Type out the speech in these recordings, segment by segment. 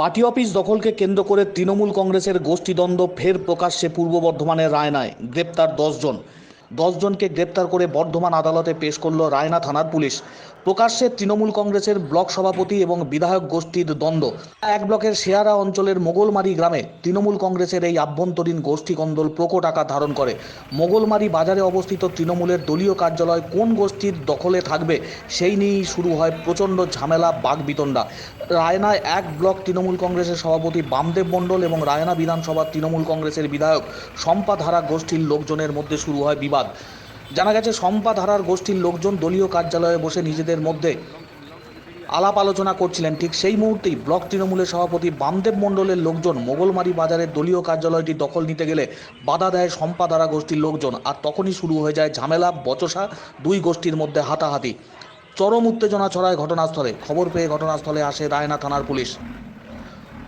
Party office দখলকে কেন্দ্র করে তৃণমূল কংগ্রেসের গোষ্ঠীদ্বন্দ্ব ফের প্রকাশ্যে পূর্ব বর্ধমানের রায়নায়। গ্রেপ্তার দশজন। দশজনকে গ্রেপ্তার করে বর্ধমান আদালতে পেশ করল রায়না থানার পুলিশ। প্রকাশ্যে তৃণমূল কংগ্রেসের ব্লক সভাপতি এবং বিধায়ক গোষ্ঠীর দ্বন্দ্ব। এক ব্লকের শেয়ারা অঞ্চলের মোগলমারি গ্রামে তৃণমূল কংগ্রেসের এই আভ্যন্তরীণ গোষ্ঠী কন্দল প্রকট আকার ধারণ করে। মোগলমারি বাজারে অবস্থিত তৃণমূলের দলীয় কার্যালয় কোন গোষ্ঠীর দখলে থাকবে সেই নিয়েই শুরু হয় প্রচণ্ড ঝামেলা বাগবিতণ্ডা। রায়নায় এক ব্লক তৃণমূল কংগ্রেসের সভাপতি বামদেব মণ্ডল এবং রায়না বিধানসভার তৃণমূল কংগ্রেসের বিধায়ক সম্পাধারা গোষ্ঠীর লোকজনের মধ্যে শুরু হয় বিবাদ। জানা গেছে সম্পাধারার গোষ্ঠীর লোকজন দলীয় কার্যালয়ে বসে নিজেদের মধ্যে আলাপ আলোচনা করছিলেন। ঠিক সেই মুহূর্তেই ব্লক তৃণমূলের সভাপতি বামদেব মণ্ডলের লোকজন মোগলমারি বাজারের দলীয় কার্যালয়টি দখল নিতে গেলে বাধা দেয় সম্পাদারা গোষ্ঠীর লোকজন। আর তখনই শুরু হয়ে যায় ঝামেলা, বচসা, দুই গোষ্ঠীর মধ্যে হাতাহাতি। চরম উত্তেজনা ছড়ায় ঘটনাস্থলে। খবর পেয়ে ঘটনাস্থলে আসে রায়না থানার পুলিশ।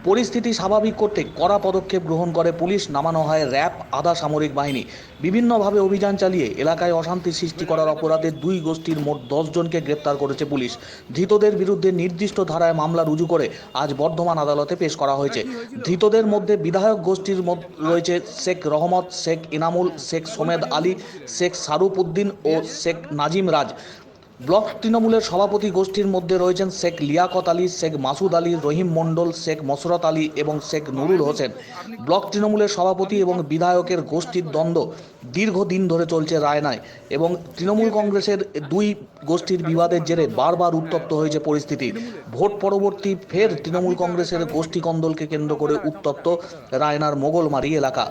পরিস্থিতি স্বাভাবিক করতে কড়া পদক্ষেপ গ্রহণ করে পুলিশ, নামানো হয় র্যাব, আধা সামরিক বাহিনী। বিভিন্নভাবে অভিযান চালিয়ে এলাকায় অশান্তি সৃষ্টি করার অপরাধে দুই গোষ্ঠীর মোট দশজনকে গ্রেপ্তার করেছে পুলিশ। ধৃতদের বিরুদ্ধে নির্দিষ্ট ধারায় মামলা রুজু করে আজ বর্ধমান আদালতে পেশ করা হয়েছে। ধৃতদের মধ্যে বিধায়ক গোষ্ঠীর রয়েছে শেখ রহমত, শেখ ইনামুল শেখ সোমেদ আলী, শেখ সারুপ উদ্দিন ও শেখ নাজিম রাজ। ব্লক তৃণমূলের সভাপতি গোষ্ঠীর মধ্যে রয়েছেন শেখ লিয়াকত আলী, শেখ মাসুদ আলী, রহিম মণ্ডল, শেখ মসরত আলী এবং শেখ নুরুল হোসেন। ব্লক তৃণমূলের সভাপতি এবং বিধায়কের গোষ্ঠীর দ্বন্দ্ব দীর্ঘদিন ধরে চলছে রায়নায় এবং তৃণমূল কংগ্রেসের দুই গোষ্ঠীর বিবাদের জেরে বারবার উত্তপ্ত হয়েছে পরিস্থিতি। ভোট পরবর্তী ফের তৃণমূল কংগ্রেসের গোষ্ঠী কন্দলকে কেন্দ্র করে উত্তপ্ত রায়নার মোগলমারি এলাকা।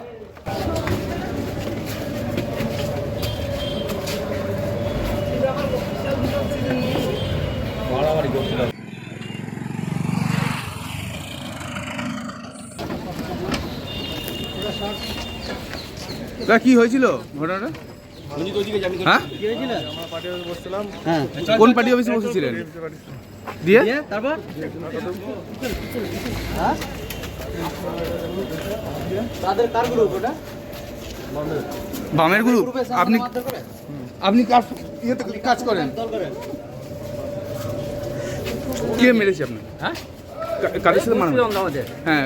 তা কি হয়েছিল ঘটনাটা? হ্যাঁ? কোন পার্টি অফিসে বসেছিলেন? দিয়ে? তারপর? হ্যাঁ? তাদের কার গ্রুপ ওটা? বামের গ্রুপ আপনি আপনি কার ইয়েতে কাজ করেন? কে মেরেছে আপনার হ্যাঁ? কাদের সাথে মারা হ্যাঁ।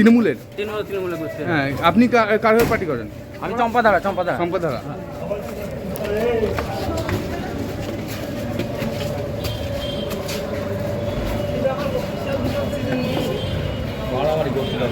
তৃণমূলের? তৃণমূল তৃণমূলে হ্যাঁ আপনি কার হয়ে পার্টি করেন? আমি চম্পাধারা চম্পাধারা। চম্পাধারা। মারামারি করছিলাম